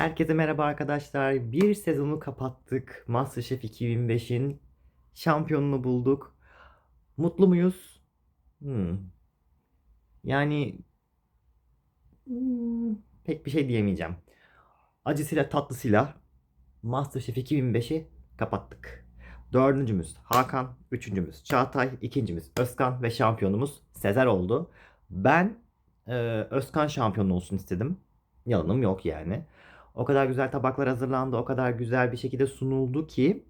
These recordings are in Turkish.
Herkese merhaba arkadaşlar. Bir sezonu kapattık. MasterChef 2005'in şampiyonunu bulduk. Mutlu muyuz? Hmm. Yani hmm, pek bir şey diyemeyeceğim. Acısıyla tatlısıyla MasterChef 2005'i kapattık. Dördüncümüz Hakan, üçüncümüz Çağatay, ikincimiz Özkan ve şampiyonumuz Sezer oldu. Ben e, Özkan şampiyon olsun istedim. Yalanım yok yani. O kadar güzel tabaklar hazırlandı, o kadar güzel bir şekilde sunuldu ki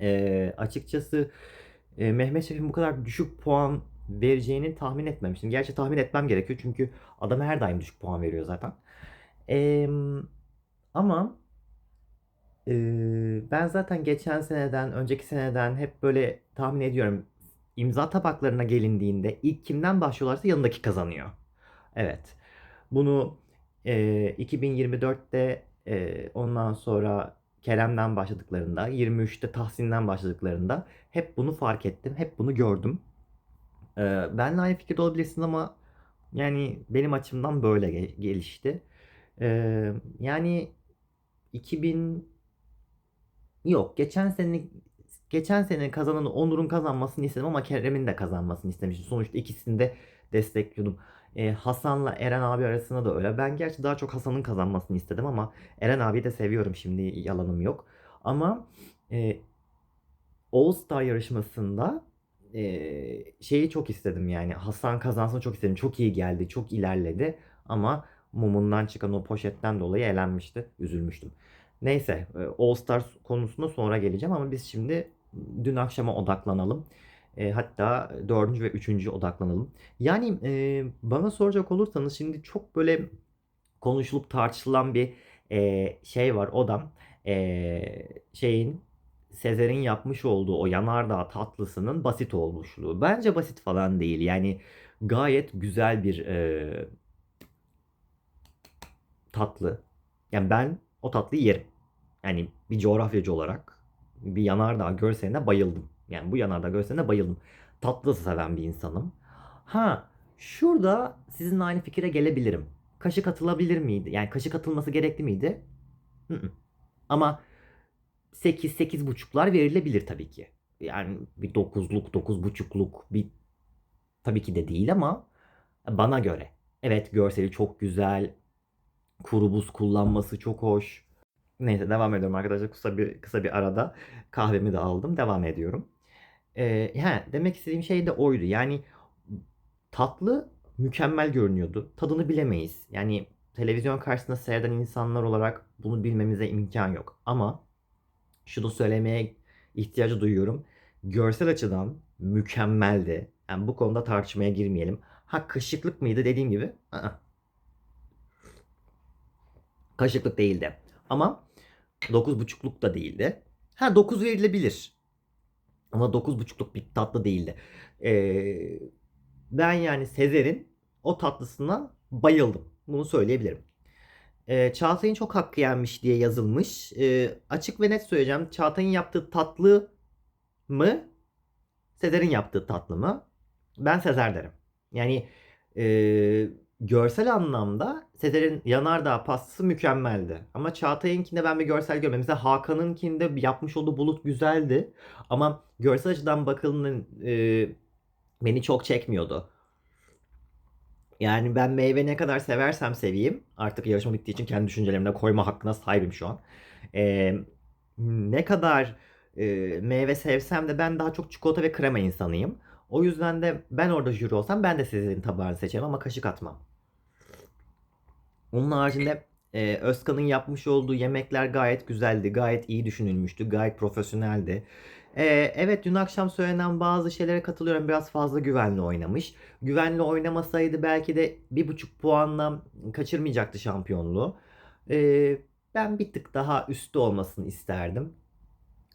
e, açıkçası e, Mehmet Şef'in bu kadar düşük puan vereceğini tahmin etmemiştim. Gerçi tahmin etmem gerekiyor çünkü adam her daim düşük puan veriyor zaten. E, ama e, ben zaten geçen seneden, önceki seneden hep böyle tahmin ediyorum. İmza tabaklarına gelindiğinde ilk kimden başlıyorlarsa yanındaki kazanıyor. Evet. Bunu e, 2024'te e, ondan sonra Kerem'den başladıklarında, 23'te Tahsin'den başladıklarında hep bunu fark ettim. Hep bunu gördüm. E, benle aynı fikirde olabilirsin ama yani benim açımdan böyle ge- gelişti. E, yani 2000 yok geçen sene geçen sene kazananı Onur'un kazanmasını istedim ama Kerem'in de kazanmasını istemiştim. Sonuçta ikisini de destekliyordum. Ee, Hasan'la Eren abi arasında da öyle. Ben gerçi daha çok Hasan'ın kazanmasını istedim ama Eren abiyi de seviyorum şimdi yalanım yok. Ama e, All Star yarışmasında e, şeyi çok istedim yani Hasan kazansın çok istedim. Çok iyi geldi, çok ilerledi ama mumundan çıkan o poşetten dolayı elenmişti. Üzülmüştüm. Neyse e, All Stars konusuna sonra geleceğim ama biz şimdi dün akşama odaklanalım. E, hatta dördüncü ve üçüncü odaklanalım. Yani e, bana soracak olursanız şimdi çok böyle konuşulup tartışılan bir e, şey var. O da e, şeyin Sezer'in yapmış olduğu o yanardağ tatlısının basit olmuşluğu. Bence basit falan değil. Yani gayet güzel bir e, tatlı. Yani ben o tatlıyı yerim. Yani bir coğrafyacı olarak bir yanardağ görseline bayıldım. Yani bu yanardağ görseline bayıldım. Tatlı seven bir insanım. Ha şurada sizinle aynı fikire gelebilirim. Kaşık atılabilir miydi? Yani kaşık atılması gerekli miydi? Hı hı. Ama 8 8 buçuklar verilebilir tabii ki. Yani bir 9'luk 9.5'luk bir tabii ki de değil ama bana göre. Evet görseli çok güzel. Kuru buz kullanması çok hoş. Neyse devam ediyorum arkadaşlar. Kısa bir kısa bir arada kahvemi de aldım. Devam ediyorum. Ee, he, demek istediğim şey de oydu. Yani tatlı mükemmel görünüyordu. Tadını bilemeyiz. Yani televizyon karşısında seyreden insanlar olarak bunu bilmemize imkan yok. Ama şunu söylemeye ihtiyacı duyuyorum. Görsel açıdan mükemmeldi. Yani bu konuda tartışmaya girmeyelim. Ha kaşıklık mıydı dediğim gibi? Aa. Kaşıklık değildi. Ama 9.5'luk da değildi. Ha 9 verilebilir. Ama 9.5'luk bir tatlı değildi. Ee, ben yani Sezer'in o tatlısına bayıldım. Bunu söyleyebilirim. Ee, Çağatay'ın çok hakkı yenmiş diye yazılmış. Ee, açık ve net söyleyeceğim. Çağatay'ın yaptığı tatlı mı? Sezer'in yaptığı tatlı mı? Ben Sezer derim. Yani e, görsel anlamda Sezer'in yanardağ pastası mükemmeldi. Ama Çağatay'ınkinde ben bir görsel görmedim. Mesela Hakan'ınkinde yapmış olduğu bulut güzeldi. Ama görsel açıdan bakıldığında e, beni çok çekmiyordu. Yani ben meyve ne kadar seversem seveyim. Artık yarışma bittiği için kendi düşüncelerime koyma hakkına sahibim şu an. Ee, ne kadar e, meyve sevsem de ben daha çok çikolata ve krema insanıyım. O yüzden de ben orada jüri olsam ben de sizin tabağını seçerim ama kaşık atmam. Onun haricinde e, Özkan'ın yapmış olduğu yemekler gayet güzeldi. Gayet iyi düşünülmüştü. Gayet profesyoneldi. E, evet dün akşam söylenen bazı şeylere katılıyorum. Biraz fazla güvenli oynamış. Güvenli oynamasaydı belki de bir buçuk puanla kaçırmayacaktı şampiyonluğu. E, ben bir tık daha üstte olmasını isterdim.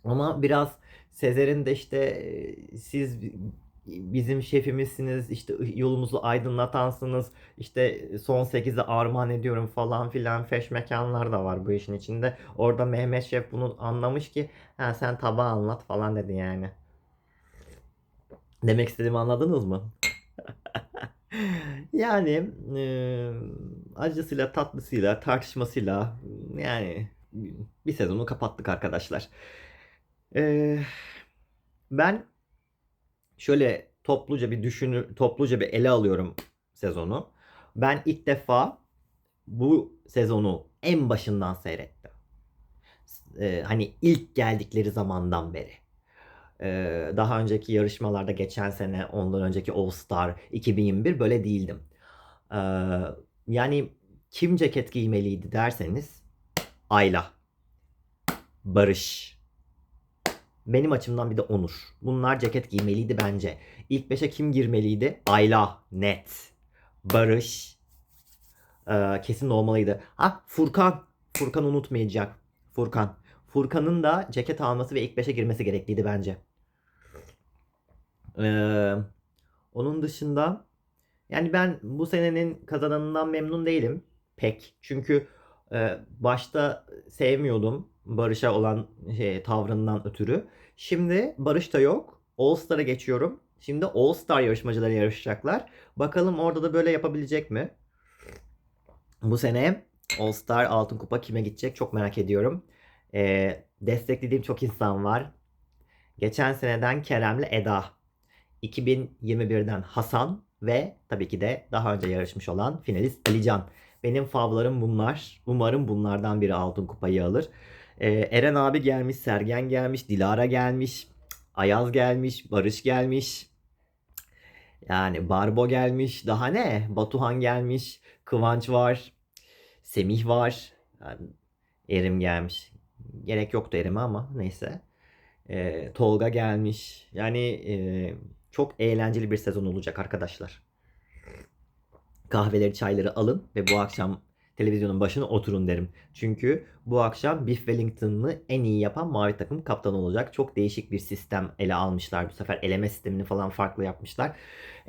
Ama biraz Sezer'in de işte e, siz bizim şefimizsiniz, işte yolumuzu aydınlatansınız, işte son 8'i armağan ediyorum falan filan feş mekanlar da var bu işin içinde. Orada Mehmet Şef bunu anlamış ki ha, sen tabağı anlat falan dedi yani. Demek istediğimi anladınız mı? yani e, acısıyla tatlısıyla tartışmasıyla yani bir sezonu kapattık arkadaşlar. Ee, ben şöyle topluca bir düşünür, topluca bir ele alıyorum sezonu. Ben ilk defa bu sezonu en başından seyrettim. Ee, hani ilk geldikleri zamandan beri. Ee, daha önceki yarışmalarda geçen sene, ondan önceki All Star 2021 böyle değildim. Ee, yani kim ceket giymeliydi derseniz Ayla, Barış, benim açımdan bir de Onur. Bunlar ceket giymeliydi bence. İlk 5'e kim girmeliydi? Ayla, net. Barış, ee, kesin olmalıydı. Ha Furkan. Furkan unutmayacak. Furkan. Furkan'ın da ceket alması ve ilk 5'e girmesi gerekliydi bence. Ee, onun dışında yani ben bu senenin kazananından memnun değilim pek. Çünkü e, başta sevmiyordum Barış'a olan şey, tavrından ötürü. Şimdi Barış da yok. All Star'a geçiyorum. Şimdi All Star yarışmacıları yarışacaklar. Bakalım orada da böyle yapabilecek mi? Bu sene All Star Altın Kupa kime gidecek çok merak ediyorum. Ee, desteklediğim çok insan var. Geçen seneden Kerem'le Eda. 2021'den Hasan ve tabii ki de daha önce yarışmış olan finalist Alican. Benim favlarım bunlar. Umarım bunlardan biri altın kupayı alır. Ee, Eren abi gelmiş, Sergen gelmiş, Dilara gelmiş, Ayaz gelmiş, Barış gelmiş. Yani Barbo gelmiş. Daha ne? Batuhan gelmiş. Kıvanç var. Semih var. Yani Erim gelmiş. Gerek yoktu Erim'e ama neyse. Ee, Tolga gelmiş. Yani e, çok eğlenceli bir sezon olacak arkadaşlar. Kahveleri, çayları alın ve bu akşam televizyonun başına oturun derim. Çünkü bu akşam Biff Wellington'ı en iyi yapan mavi takım kaptanı olacak. Çok değişik bir sistem ele almışlar bu sefer. Eleme sistemini falan farklı yapmışlar.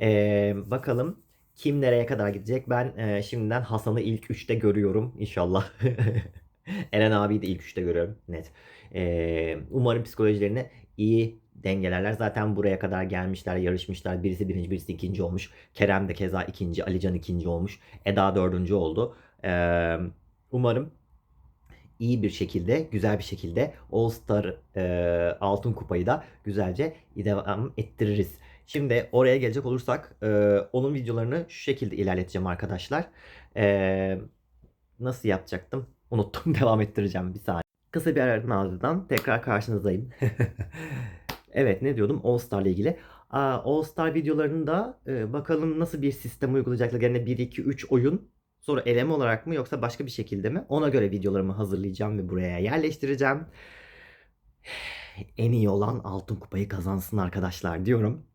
Ee, bakalım kim nereye kadar gidecek? Ben e, şimdiden Hasan'ı ilk 3'te görüyorum inşallah. Eren abiyi de ilk 3'te görüyorum net. Ee, umarım psikolojilerini iyi dengelerler. Zaten buraya kadar gelmişler, yarışmışlar. Birisi birinci, birisi ikinci olmuş. Kerem de keza ikinci, Alican ikinci olmuş. Eda dördüncü oldu. Ee, umarım iyi bir şekilde, güzel bir şekilde All Star e, altın kupayı da güzelce devam ettiririz. Şimdi oraya gelecek olursak e, onun videolarını şu şekilde ilerleteceğim arkadaşlar. E, nasıl yapacaktım? Unuttum. Devam ettireceğim bir saniye. Kısa bir aradan ardından tekrar karşınızdayım. evet ne diyordum? All Star ile ilgili. Aa, All Star videolarında e, bakalım nasıl bir sistem uygulayacaklar. Yani 1, 2, 3 oyun Sonra eleme olarak mı yoksa başka bir şekilde mi? Ona göre videolarımı hazırlayacağım ve buraya yerleştireceğim. En iyi olan altın kupayı kazansın arkadaşlar diyorum.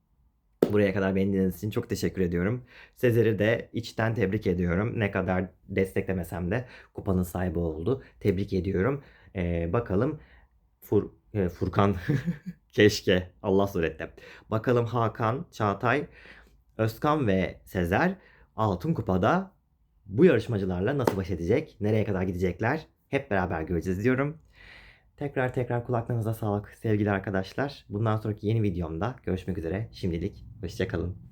Buraya kadar beni dinlediğiniz için çok teşekkür ediyorum. Sezer'i de içten tebrik ediyorum. Ne kadar desteklemesem de kupanın sahibi oldu. Tebrik ediyorum. Ee, bakalım Fur, e, Furkan keşke Allah surette. Bakalım Hakan, Çağatay, Özkan ve Sezer altın kupada bu yarışmacılarla nasıl baş edecek, nereye kadar gidecekler hep beraber göreceğiz diyorum. Tekrar tekrar kulaklarınıza sağlık sevgili arkadaşlar. Bundan sonraki yeni videomda görüşmek üzere. Şimdilik hoşçakalın.